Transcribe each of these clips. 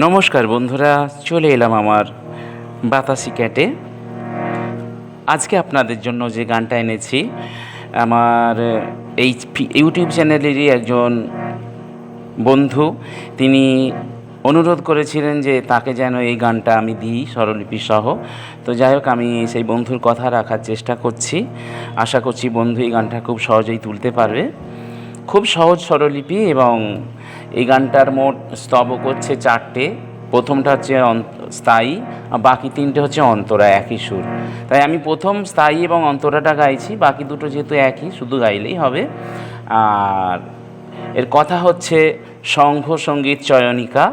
নমস্কার বন্ধুরা, চলে এলাম আমার বাতাসি ক্যাটে। আজকে আপনাদের জন্য যে গানটা এনেছি, আমার এই ইউটিউব চ্যানেলেরই একজন বন্ধু, তিনি অনুরোধ করেছিলেন যে তাকে যেন এই গানটা আমি দিই, স্বরলিপি সহ। তো যাই হোক, আমি সেই বন্ধুর কথা রাখার চেষ্টা করছি। আশা করছি বন্ধু এই গানটা খুব সহজেই তুলতে পারবে। খুব সহজ স্বরলিপি এবং এই গানটার মোট স্তবক হচ্ছে চারটে। প্রথমটা হচ্ছে স্থায়ী, আর বাকি তিনটে হচ্ছে অন্তরা, একই সুর। তাই আমি প্রথম স্থায়ী এবং অন্তরাটা গাইছি, বাকি দুটো যেহেতু একই, শুধু গাইলেই হবে। আর এর কথা হচ্ছে সংঘ সংগীত চয়নিকা,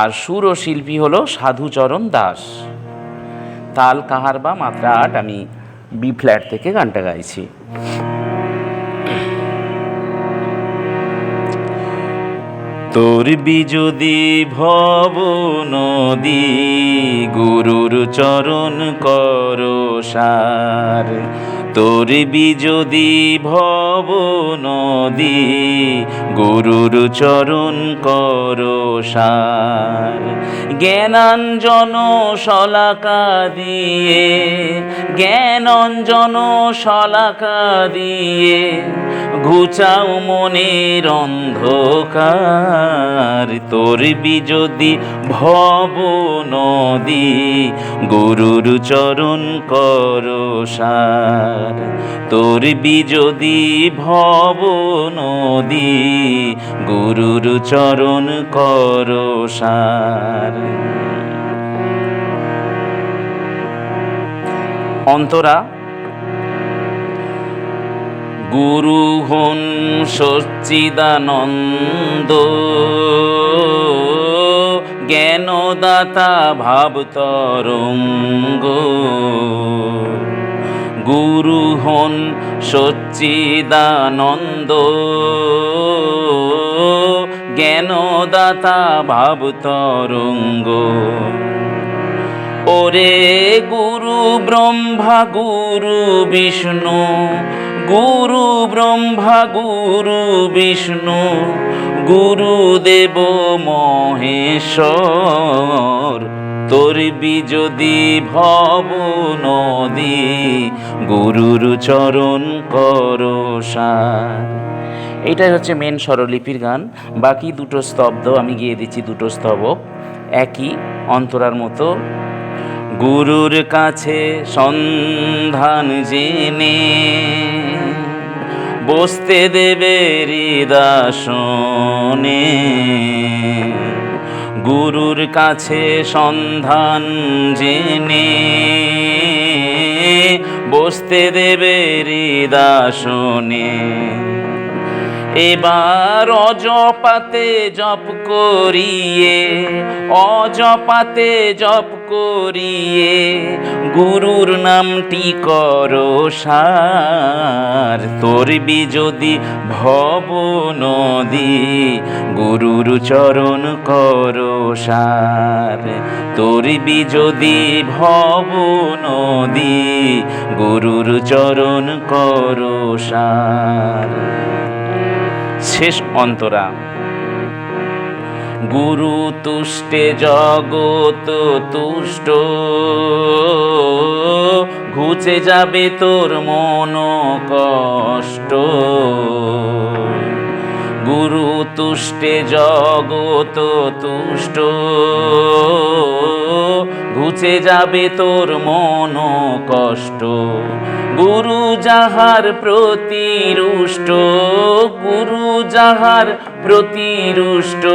আর সুর ও শিল্পী হলো সাধুচরণ দাস। তাল, কাহার বা মাত্রা আট আমি বি ফ্ল্যাট থেকে গানটা গাইছি। তোর বিজুদি ভব নদী, গুরুর চরণ কর সার। তোর বিজুদি ভব নদী, গুরুর চরণ কর সার। জ্ঞানাঞ্জন শলাকা দিয়ে, জ্ঞানঞ্জন শলাকা দিয়ে ঘুচাও মনের অন্ধকার। তোর বিজদি ভব নদী, গুরুর চরণ কর সার। তোর বিজদি ভব নদী, গুরুর চরণ কর সার। অন্তরা গুরু হন সচ্চিদানন্দ। জ্ঞানদাতা ভাব তরঙ্গ গুরু হন সচ্চিদানন্দ। জ্ঞানদাতা ভাব তরঙ্গ ওরে গুরু ব্রহ্মা, গুরু বিষ্ণু গুরু ব্রহ্মা, গুরু বিষ্ণু, গুরুদেব মহেশ্বর। তোর বিজদি ভব নদী, গুরুর চরণ কর সার। এইটাই হচ্ছে মেন স্বরলিপির গান। বাকি দুটো স্তব্ধ, আমি গিয়ে দিচ্ছি দুটো স্তবক। একই অন্তরার মতো। গুরুর কাছে সন্ধান জেনে বসতে দেবে হৃদাসনে। গুরুর কাছে সন্ধান জেনে বসতে দেবে হৃদাসনে। এবার অজপাতে জপ করিয়ে, অজপাতে জপ করিয়ে গুরুর নামটি করো সার। তোর যদি ভব নদী, গুরুর চরণ কর সার। তোর যদি ভব নদী, গুরুর চরণ কর সার। শেষ অন্তরা। গুরু তুষ্টে জগত তুষ্ট ঘুচে যাবে তোর মন কষ্ট। তুষ্টে জগত তুষ্ট। ঘুচে যাবে তোর মন কষ্ট। গুরু যাহার প্রতি রুষ্ট, গুরু যাহার প্রতি রুষ্ট।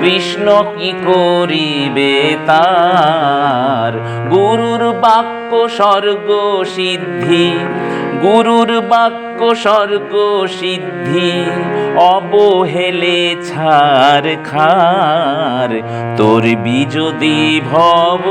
কৃষ্ণ কি করিবে তার? গুরুর বাক্য স্বর্গ সিদ্ধি, গুরুর বাক্য স্বর্গ সিদ্ধি অবহেলে ছাড় খার। তোর বিজদি ভব